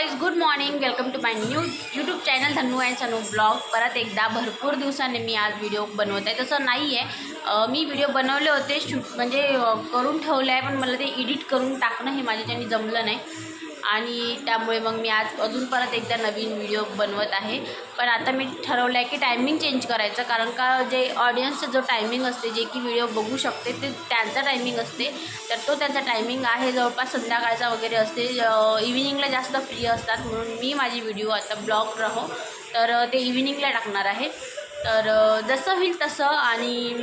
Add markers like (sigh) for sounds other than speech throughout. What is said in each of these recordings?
Guys good morning welcome to my new YouTube channel Dhanu and Sanu blog परत एकदा भरपूर दिवसांनी मी आज व्हिडिओ बनवत आहे. तसं नाही आहे मी व्हिडिओ बनवले होते शूट म्हणजे करून ठेवले आहे पण मला ते एडिट करून टाकणं हे माझ्याच्याने जमलं नाही. आणि त्यामुळे मग मी आज अजून परत एकदा नवीन व्हिडिओ बनवत आहे. पण आता मी ठरवलं आहे की टायमिंग चेंज करायचं. कारण का जे ऑडियन्सचं जो टायमिंग असते जे की व्हिडिओ बघू शकते ते त्यांचा टायमिंग असते. तर तो त्यांचा टायमिंग आहे. जवळपास संध्याकाळचा वगैरे असते. इव्हिनिंगला जास्त फ्री असतात म्हणून मी माझी व्हिडिओ आता ब्लॉग राहो. तर ते इव्हिनिंगला टाकणार आहे. तर जसं होईल तसं आणि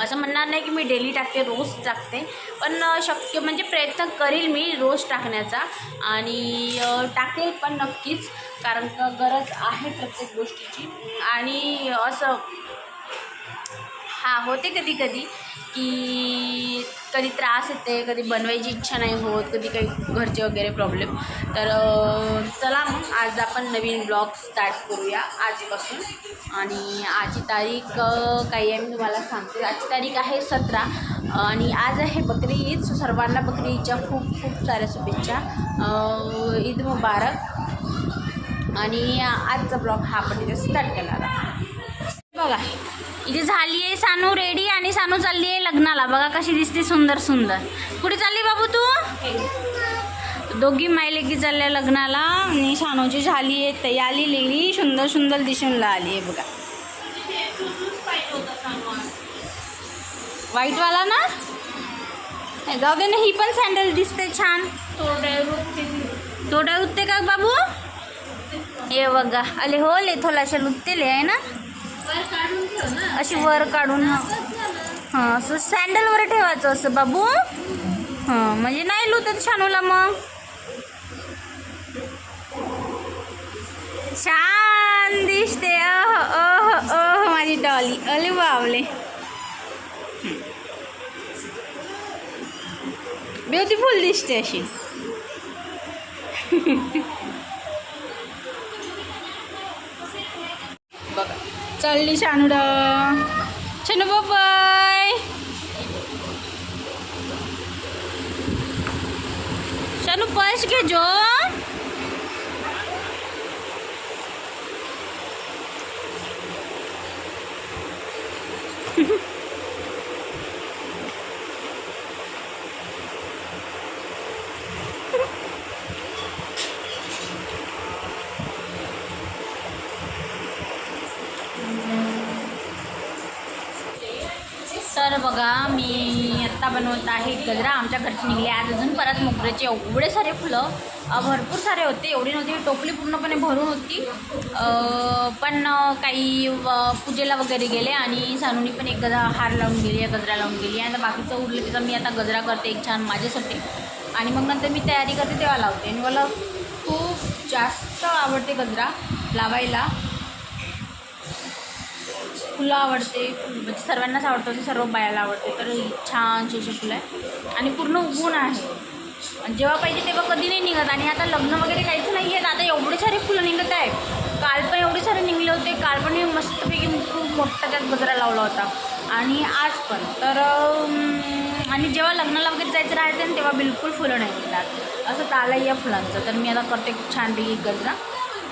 असं म्हणणार नाही की मी डेली टाकते रोज टाकते. पण शक्य म्हणजे प्रयत्न करील मी रोज टाकण्याचा. आणि टाकेल पण नक्कीच कारण का गरज आहे प्रत्येक गोष्टीची. आणि असं हा होते कधी कधी की कधी त्रास येते कधी बनवायची इच्छा नाही होत कधी काही घरचे वगैरे प्रॉब्लेम तर चला मग आज आपण नवीन ब्लॉग स्टार्ट करूया आजपासून. आणि आजची तारीख काही आहे मी तुम्हाला सांगते. आजची तारीख आहे सतरा. आणि आज आहे बकरी ईद. सो सर्वांना बकरी ईदच्या खूप खूप साऱ्या शुभेच्छा. ईद मुबारक. आणि आजचा ब्लॉग हा आपण इथे स्टार्ट करणार आहोत. बघा. इथे झाली आहे सानू रेडी आणि सानू चालली आहे लग्नाला. बघा कशी दिसते सुंदर सुंदर. कुठे चालली बाबू तू? दोघी मायलेकी चालल्या लग्नाला आणि सानूची झाली आहे तयारी लेली सुंदर सुंदर दिसून आली आहे बघा. व्हाईटवाला ना? जाऊ दे ना ही पण सँडल दिसते छान. तोड्या उठते का बाबू? हे बघा अले हो ले थोडाशा लुत्तेले आहे ना? अशी वर काढून हां. असं सँडलवर ठेवायचं असं बाबू. हां म्हणजे नाही लुतत शानूला मग. छान दिसते. अह अह अह माझी डॉली अले बावले ब्युटिफुल दिसते अशी. (laughs) बघा चालली शानुडा शनू बाय शनू पर्स घे जो तर बघा मी आत्ता बनवत आहे गजरा आमच्या घरचे निघले. आज अजून परत मोगऱ्याचे एवढे सारे फुलं भरपूर सारे होते. एवढी नव्हती. टोपली पूर्णपणे भरून होती. पण काही पूजेला वगैरे गेले आणि सानूनी पण एक गजरा हार लावून गेली गजरा लावून गेली. आणि आता बाकीचं उरलं त्याचा मी आता गजरा करते एक छान माझ्यासाठी. आणि मग नंतर मी तयारी करते तेव्हा लावते. आणि मला खूप जास्त आवडते गजरा लावायला. फुलं आवडते. म्हणजे सर्वांनाच आवडतं ते सर्व बायाला आवडते. तर छान असे फुलं आहे. आणि पूर्ण उगून आहे. आणि जेव्हा पाहिजे तेव्हा कधी नाही निघत. आणि आता लग्न वगैरे काहीच नाही आहेत आता एवढे सारे फुलं निघत आहेत. काल पण एवढे सारे निघले होते. काल पण मी मस्तपैकी खूप मोठा त्यात गजरा लावला होता. आणि आज पण. तर आणि जेव्हा लग्नाला वगैरे जायचं राहायचं ना तेव्हा बिलकुल फुलं नाही मिळणार असं ताला या फुलांचं. तर मी आता करते छानपैकी गजरा.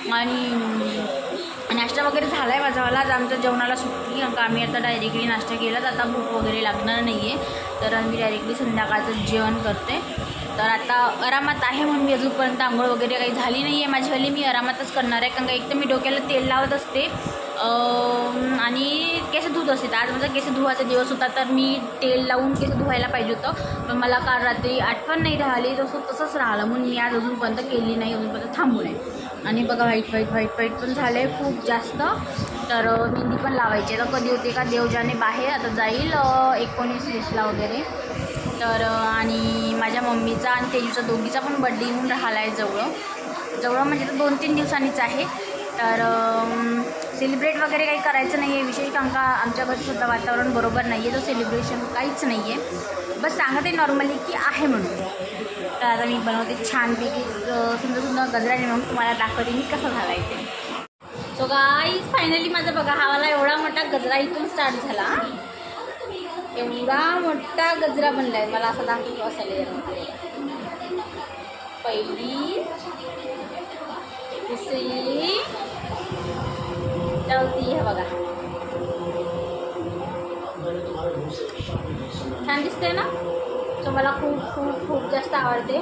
आणि नाश्ता वगैरे झाला आहे माझावाला आज आमच्या जेवणाला सुट्टी कारण का आम्ही आता डायरेक्टली नाश्ता केलाच आता भूक वगैरे लागणार नाही आहे तर आम्ही डायरेक्टली संध्याकाळचं जेवण करते. तर आता आरामात आहे म्हणून मी अजूनपर्यंत. आंघोळ वगैरे काही झाली नाही आहे माझीवाली मी आरामातच करणार आहे. कारण का एक तर मी डोक्याला तेल लावत असते. आणि केस धुत असते. तर आज माझा केस धुवायचा दिवस होता. तर मी तेल लावून केस धुवायला पाहिजे होतं. पण मला काल रात्री आठवण नाही राहिली तसं तसंच राहिलं. म्हणून मी आज अजूनपर्यंत केली नाही. अजूनपर्यंत थांबू नये. आणि बघा व्हाईट व्हाईट व्हाईट व्हाईट पण झालं आहे खूप जास्त. तर मेहंदी पण लावायची आहे. तर कधी होते का देवजाने बाहेर आता जाईल एकोणीस वीसला वगैरे. तर आणि माझ्या मम्मीचा आणि तेजूचा दोघीचा पण बड्डे येऊन राहिला आहे जवळ. जवळ म्हणजे तर दोन तीन दिवसांनीच आहे. तर सेलिब्रेट वगैरे काही करायचं नाही आहे विशेष आमका आमच्या घरसुद्धा सुद्धा वातावरण बरोबर नाही आहे तो सेलिब्रेशन काहीच नाही आहे बस सांगते नॉर्मली की आहे म्हणून. तर आता मी बनवते छानपैकी सुंदर सुंदर गजराने मग तुम्हाला दाखवते मी कसं घालायचे. सो गाईज फायनली माझा बघा हा वाला एवढा मोठा गजरा इथून स्टार्ट झाला. एवढा मोठा गजरा बनला आहे मला असा दाखवतो असा पहिली दुसरी हे बघा. छान दिसते ना? तो मला खूप खूप खूप जास्त आवडते.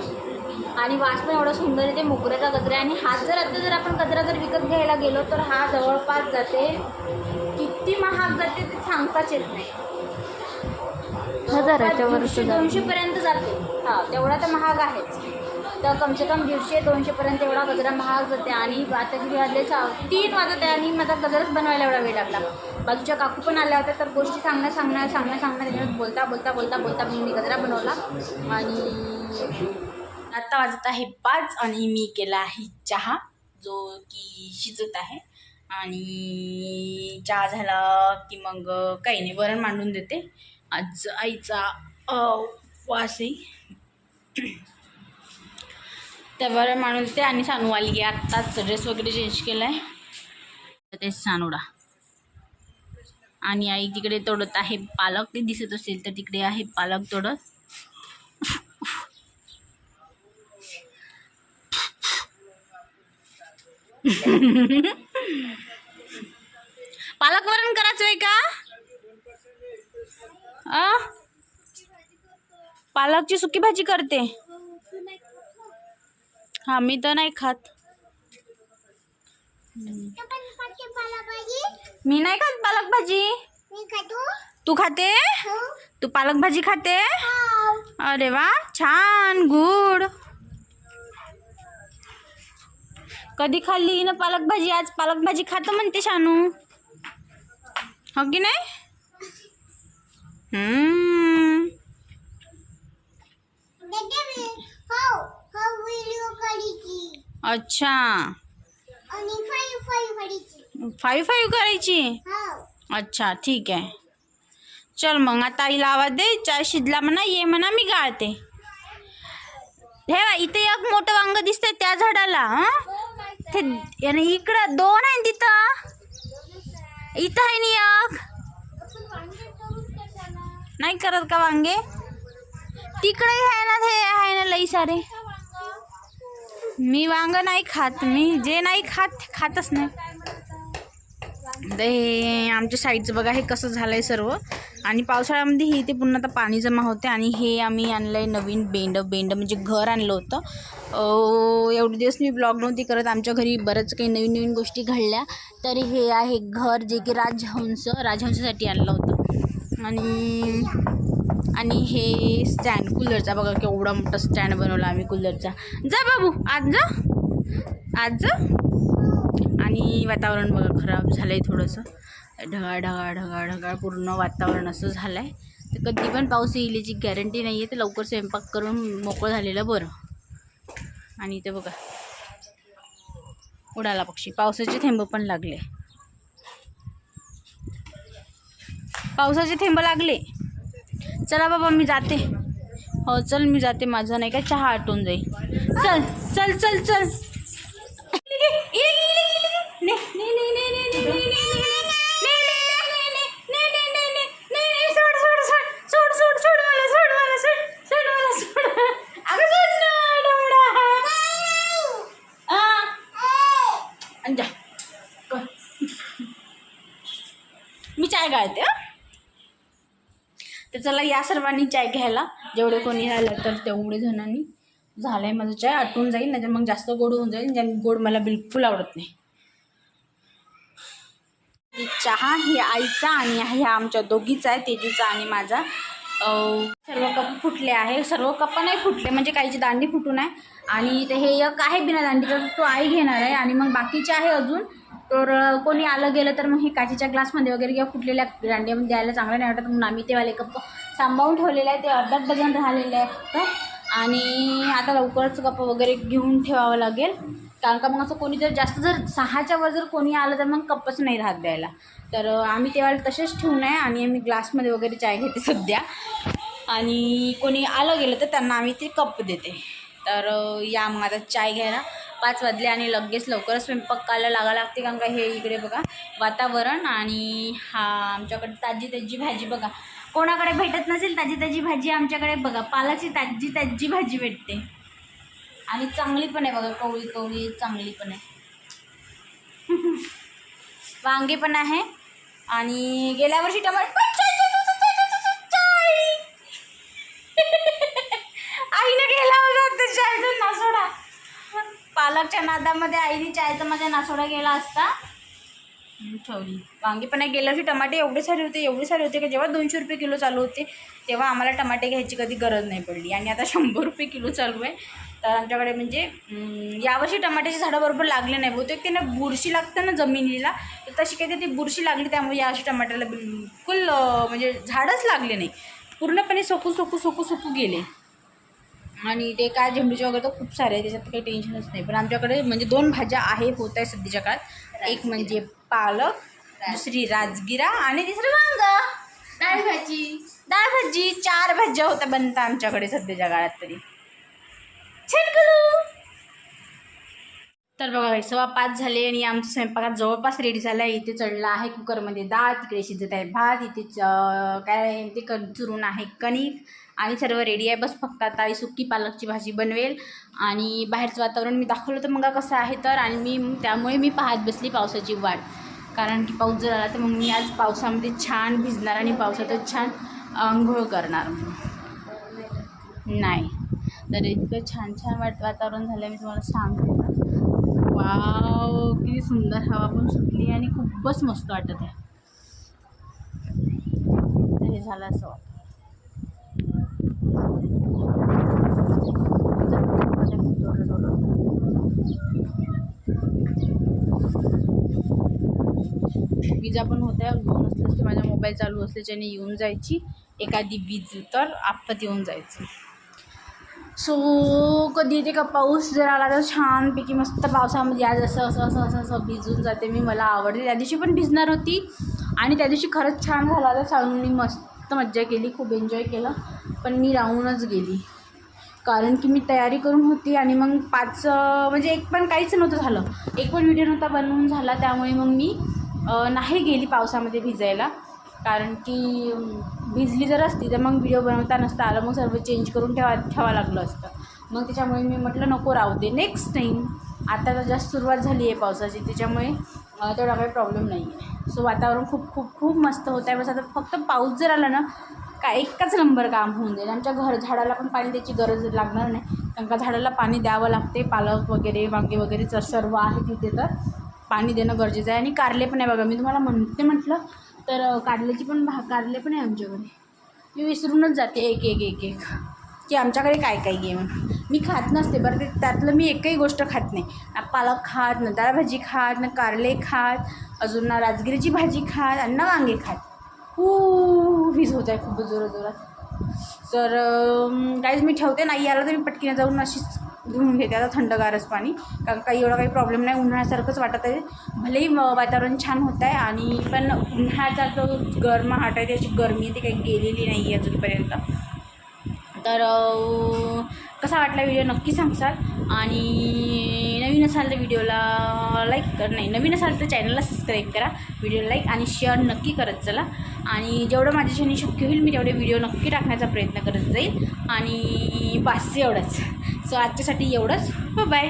आणि वास पण एवढा सुंदर येते मोगऱ्याचा गजरा. आहे आणि हात जर आता जर आपण गजरा जर विकत घ्यायला गेलो तर हा जवळपास जाते. किती महाग जाते ते सांगताच येत नाही. हजाराच्या. दोनशेपर्यंत जाते. हा तेवढा तर महाग आहेच. तर कमसे कम दीडशे दोनशेपर्यंत एवढा गजरा महाग जाते. आणि आता किती चा तीन वाजत आहे आणि माझा गजराच बनवायला एवढा वेळ लागला. बाजूच्या काकू पण आल्या होत्या तर गोष्टी सांगण्या सांगण्या सांगण्या सांगण्या त्याच्यात बोलता बोलता बोलता बोलता मी मी गजरा बनवला. आणि आत्ता वाजत आहे पाच आणि मी केला आहे चहा जो की शिजत आहे. आणि चहा झाला की मग काही नाही वरण मांडून देते. आज आईचा वास आहे. त्यावर वरण ते आणि सानू आली की आत्ताच ड्रेस वगैरे चेंज केला आहे ते सानूडा आणि आई तिकडे तोडत आहे पालक. ते दिसत असेल तर तिकडे आहे पालक तोडत. पालक वरण करायचं आहे का? आ पालकची सुकी भाजी करते. हा मी तर नाही खात. मी नाही खात पालक भाजी तू खाते? तू पालक भाजी खाते अरे वा छान गुड. कधी खाल्ली ना पालक भाजी आज पालक भाजी खातो म्हणते शानू. हो की नाही? अच्छा. फाईव्ह फाईव्ह करायची? अच्छा ठीक आहे. चल मग आता आईला आवाज दे. चाय शिजला म्हणा ये म्हणा मी गाळते. हे बा, इथे एक मोठं वांग दिसतंय त्या झाडाला हं? ते याने इकडं दोन आहे तिथं? इथं आहे नि एक? नाही करत का वांगे? तिकडे आहे ना ते आहे ना लई सारे. मी वांग नाही खात मी जे नाही खात खातच नाही. तर हे आमच्या साईडचं बघा हे कसं झालं आहे सर्व. आणि पावसाळ्यामध्ये हे इथे पुन्हा आता पाणी जमा होते आणि हे आम्ही आणलं आहे नवीन बेंड बेंड म्हणजे घर आणलं होतं. एवढे दिवस मी ब्लॉग नव्हती करत आमच्या घरी बरंच काही नवीन नवीन गोष्टी घडल्या. तरी हे आहे घर जे की राजहंस राजहंसासाठी आणलं होतं. आणि आणि हे स्टँड कूलरचा बघा केवढा मोठा स्टँड बनवला आम्ही कूलरचा. जा बाबू आज जा. आज जा. आणि वातावरण बघा खराब झालं आहे थोडंसं. ढगाळ ढगाळ ढगाळ ढगाळ पूर्ण वातावरण असं झालं आहे तर कधी पण पाऊस येईल याची गॅरंटी नाही आहे तर लवकर स्वयंपाक करून मोकळं झालेलं बरं. आणि इथं बघा. उडाला पक्षी. पावसाचे थेंब पण लागले. पावसाचे थेंब लागले. चला बाबा मी जाते. हो चल मी जाते. माझं नाही का चहा आटून जाईल. चल चल चल चल. मी चाय गाळते तर चला या सर्वांनी चाय घ्यायला. जेवढे कोणी राहिला तर तेवढे जणांनी. झालं आहे माझं चाय आटून जाईल नाही मग जास्त गोड होऊन जाईल ज्या गोड मला बिलकुल आवडत नाही. चहा ही आईचा आणि ह्या आमच्या दोघीचा आहे तेजूचा आणि माझा. सर्व कप फुटले आहे. सर्व कप नाही फुटले म्हणजे काहीची दांडी फुटून आहे. आणि ते हे एक आहे बिना दांडीचा तो आई घेणार आहे. आणि मग बाकीचे आहे अजून. तर कोणी आलं गेलं तर मग हे काचेच्या ग्लासमध्ये वगैरे किंवा फुटलेल्या दांड्यामध्ये द्यायला चांगलं नाही वाटत म्हणून आम्ही ते वाले कप सांभाळून ठेवलेले आहे ते अर्धा डझन राहिलेले आहे फक्त आणि आता लवकरच कप वगैरे घेऊन ठेवावं लागेल. कारण का मग असं कोणी जर जास्त जर सहाच्या वर जर कोणी आलं तर मग कपच नाही राहत द्यायला. तर आम्ही तेव्हा तसेच ठेवून आहे आणि आम्ही ग्लासमध्ये वगैरे चाय घेते सध्या. आणि कोणी आलं गेलं तर त्यांना आम्ही ते कप देते. तर या मग आता चाय घ्यायला. पाच वाजले आणि लगेच लवकरच स्वयंपाकाला लागा लागते कारण का हे इकडे बघा वातावरण आणि हा आमच्याकडे ताजी ताजी भाजी बघा. कोणाकडे भेटत नसेल ताजी ताजी भाजी आमच्याकडे बघा पालाची ताजी ताजी भाजी भेटते. आणि चांगली पण आहे बघा कवळी कवळी चांगली पण आहे. (laughs) वांगे पण आहे. आणि गेल्या वर्षी टमाटर पालकच्या नादामध्ये आईने चायचा माझ्या म्हणजे नासोडा गेला असता? ठेवली. वांगे पण आहे गेल्या वर्षी टमाटे एवढे सारे होते एवढे सारे होते की जेव्हा दोनशे रुपये किलो चालू होते तेव्हा आम्हाला टमाटे घ्यायची कधी गरज नाही पडली. आणि आता शंभर रुपये किलो चालू आहे. तर आमच्याकडे म्हणजे यावर्षी टमाट्याची झाडं बरोबर लागले नाही. बहुतेक त्यांना बुरशी लागते ना जमिनीला. तर तशी काही ती बुरशी लागली त्यामुळे यावर्षी टमाट्याला बिलकुल म्हणजे झाडच लागले नाही. पूर्णपणे सोकू सोकू सोकू सोकू गेले. आणि ते काय झेंडूचे वगैरे तर खूप सारे आहे त्याच्यात काही टेन्शनच नाही. पण आमच्याकडे म्हणजे दोन भाज्या आहे होत आहे सध्याच्या काळात. एक म्हणजे पालक दुसरी राजगिरा आणि तिसरं वांग. डाळ भाजी डाळ भाजी चार भाज्या होत्या बनता आमच्याकडे सध्याच्या काळात तरी. तर बघा सव्वा पाच झाले आणि आमचा स्वयंपाकात जवळपास रेडी झाला. आहे इथे चढला आहे कुकरमध्ये डाळ तिकडे शिजत आहे भात इथे काय आहे ते चुरून आहे कणिक. आणि सर्व रेडी आहे. बस फक्त आता आई सुकी पालकची भाजी बनवेल. आणि बाहेरचं वातावरण मी दाखवलं तर मग कसं आहे तर आणि मी त्यामुळे मी पाहत बसली पावसाची वाट. कारण की पाऊस जर आला तर मग मी आज पावसामध्ये छान भिजणार आणि पावसातच छान आंघोळ करणार. नाही. तर इतकं छान छान वाट वातावरण झालं मी तुम्हाला सांगते. वाव किती सुंदर हवा पण सुटली आणि खूपच मस्त वाटत आहे. हे झालं असं. वाटतं विजा पण होत्या दोन असल्यास की माझा मोबाईल चालू असल्याच्याने येऊन जायची एखादी वीज तर आपत येऊन जायचं. सो कधी येते का पाऊस? जर आला तर छानपैकी मस्त पावसामध्ये आज असं असं असं असं असं भिजून जाते मी. मला आवडते. त्या दिवशी पण भिजणार होती. आणि त्या दिवशी खरंच छान झाला तर सांगून मी मस्त मज्जा केली. खूप एन्जॉय केलं. पण मी राहूनच गेली. कारण की मी तयारी करून होती आणि मग पाच म्हणजे एक पण काहीच नव्हतं झालं. एक पण व्हिडिओ नव्हता बनवून झाला. त्यामुळे मग मी नाही गेली पावसामध्ये भिजायला. कारण की भिजली जर असती तर मग व्हिडिओ बनवता नसता आलं मग सर्व चेंज करून ठेवा ठेवा लागलं असतं. मग त्याच्यामुळे मी म्हटलं नको राहू दे नेक्स्ट टाईम आता तर जास्त सुरुवात झाली आहे पावसाची त्याच्यामुळे तेवढा काही प्रॉब्लेम नाही आहे. सो वातावरण खूप खूप खूप मस्त होत आहे. बस आता फक्त पाऊस जर आला ना का एकच नंबर काम होऊन जाईल. आमच्या घर झाडाला पण पाणी द्यायची गरज लागणार नाही. कारण का झाडाला पाणी द्यावं लागते पालक वगैरे वांगे वगैरे जर सर्व आहे तिथे तर. पाणी देणं गरजेचं आहे. आणि कारले पण आहे बघा. मी तुम्हाला म्हणते म्हटलं तर कारल्याची पण भा कारले पण आहे आमच्याकडे. मी विसरूनच जाते. एक एक एक एक. की आमच्याकडे काय काय आहे? म्हणून मी खात नसते. बरं ते त्यातलं मी एकही गोष्ट खात नाही. पालक खात ना दाळभाजी खात ना कारले खात अजून ना राजगिरीची भाजी खात आणि ना वांगे खात. खूप वीज होत आहे खूप जोरात जोरात. तर काहीच मी ठेवते नाही. आलं तर मी पटकीने जाऊन अशीच घेऊन घेते आता थंडगारच पाणी. कारण काही एवढा काही प्रॉब्लेम नाही उन्हाळ्यासारखंच वाटत आहे. भलेही वातावरण छान होत आहे आणि पण उन्हाळ्याचा जो गरमाहाट आहे त्याची गरमी आहे ती काही गेलेली नाही आहे अजूनपर्यंत. तर कसा वाटला व्हिडिओ नक्की सांगसाल. आणि नवीन असाल तर व्हिडिओला लाईक कर नाही नवीन असाल तर चॅनलला सबस्क्राईब करा व्हिडिओ लाईक आणि शेअर नक्की करत चला. आणि जेवढं माझ्याच्याने शक्य होईल मी तेवढे व्हिडिओ नक्की टाकण्याचा प्रयत्न करत जाईल. आणि बास एवढंच. सो आजच्यासाठी एवढंच. बाय